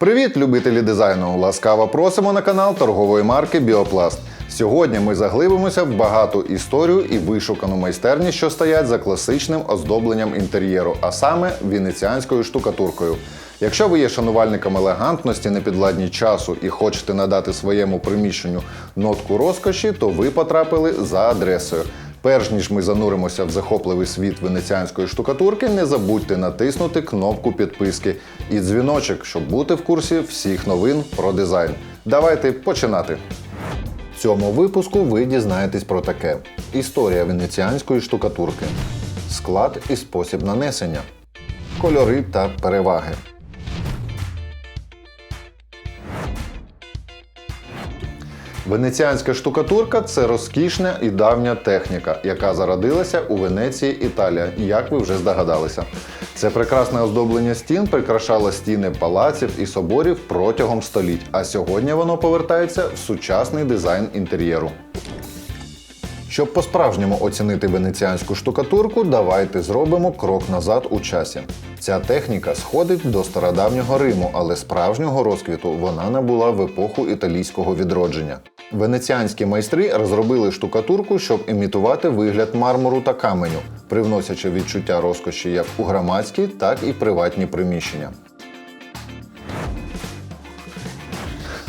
Привіт, любителі дизайну! Ласкаво просимо на канал торгової марки Біопласт. Сьогодні ми заглибимося в багату історію і вишукану майстерність, що стоять за класичним оздобленням інтер'єру, а саме венеціанською штукатуркою. Якщо ви є шанувальником елегантності, непідладні часу і хочете надати своєму приміщенню нотку розкоші, то ви потрапили за адресою. Перш ніж ми зануримося в захопливий світ венеціанської штукатурки, не забудьте натиснути кнопку підписки і дзвіночок, щоб бути в курсі всіх новин про дизайн. Давайте починати. В цьому випуску ви дізнаєтесь про таке: історія венеціанської штукатурки, склад і спосіб нанесення, кольори та переваги. Венеціанська штукатурка це розкішна і давня техніка, яка зародилася у Венеції, Італія, як ви вже здогадалися. Це прекрасне оздоблення стін прикрашало стіни палаців і соборів протягом століть, а сьогодні воно повертається в сучасний дизайн інтер'єру. Щоб по-справжньому оцінити венеціанську штукатурку, давайте зробимо крок назад у часі. Ця техніка сходить до стародавнього Риму, але справжнього розквіту вона набула в епоху італійського відродження. Венеціанські майстри розробили штукатурку, щоб імітувати вигляд мармуру та каменю, привносячи відчуття розкоші як у громадські, так і приватні приміщення.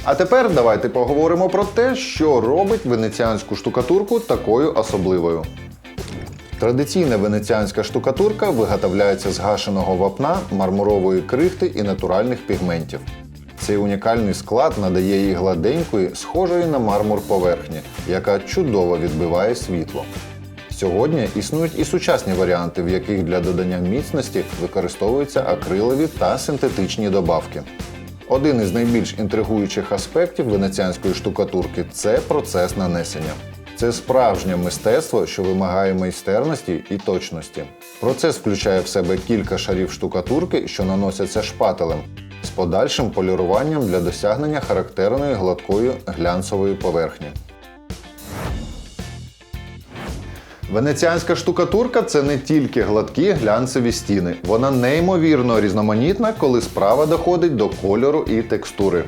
А тепер давайте поговоримо про те, що робить венеціанську штукатурку такою особливою. Традиційна венеціанська штукатурка виготовляється з гашеного вапна, мармурової крихти і натуральних пігментів. Цей унікальний склад надає їй гладенької, схожої на мармур поверхні, яка чудово відбиває світло. Сьогодні існують і сучасні варіанти, в яких для додання міцності використовуються акрилові та синтетичні добавки. Один із найбільш інтригуючих аспектів венеціанської штукатурки це процес нанесення. Це справжнє мистецтво, що вимагає майстерності і точності. Процес включає в себе кілька шарів штукатурки, що наносяться шпателем, з подальшим поліруванням для досягнення характерної гладкої глянцевої поверхні. Венеціанська штукатурка це не тільки гладкі глянцеві стіни. Вона неймовірно різноманітна, коли справа доходить до кольору і текстури.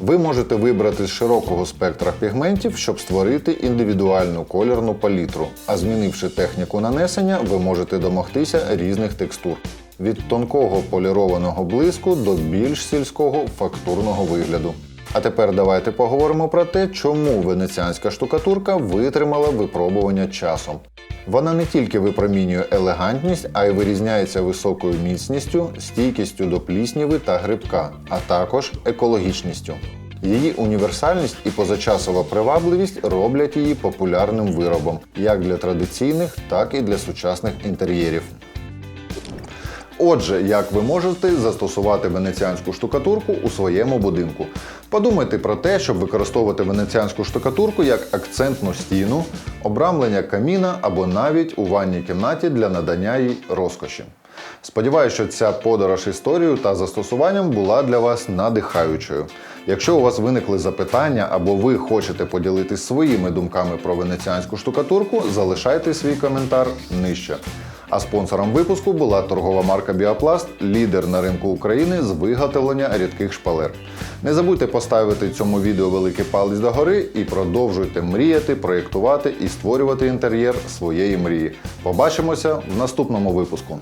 Ви можете вибрати з широкого спектра пігментів, щоб створити індивідуальну кольорну палітру. А змінивши техніку нанесення, ви можете домогтися різних текстур. Від тонкого полірованого блиску до більш сільського фактурного вигляду. А тепер давайте поговоримо про те, чому венеціанська штукатурка витримала випробування часом. Вона не тільки випромінює елегантність, а й вирізняється високою міцністю, стійкістю до плісніви та грибка, а також екологічністю. Її універсальність і позачасова привабливість роблять її популярним виробом як для традиційних, так і для сучасних інтер'єрів. Отже, як ви можете застосувати венеціанську штукатурку у своєму будинку? Подумайте про те, щоб використовувати венеціанську штукатурку як акцентну стіну, обрамлення каміна або навіть у ванній кімнаті для надання їй розкоші. Сподіваюся, що ця подорож історією та застосуванням була для вас надихаючою. Якщо у вас виникли запитання або ви хочете поділитись своїми думками про венеціанську штукатурку, залишайте свій коментар нижче. А спонсором випуску була торгова марка Біопласт, лідер на ринку України з виготовлення рідких шпалер. Не забудьте поставити цьому відео великий палець догори і продовжуйте мріяти, проєктувати і створювати інтер'єр своєї мрії. Побачимося в наступному випуску.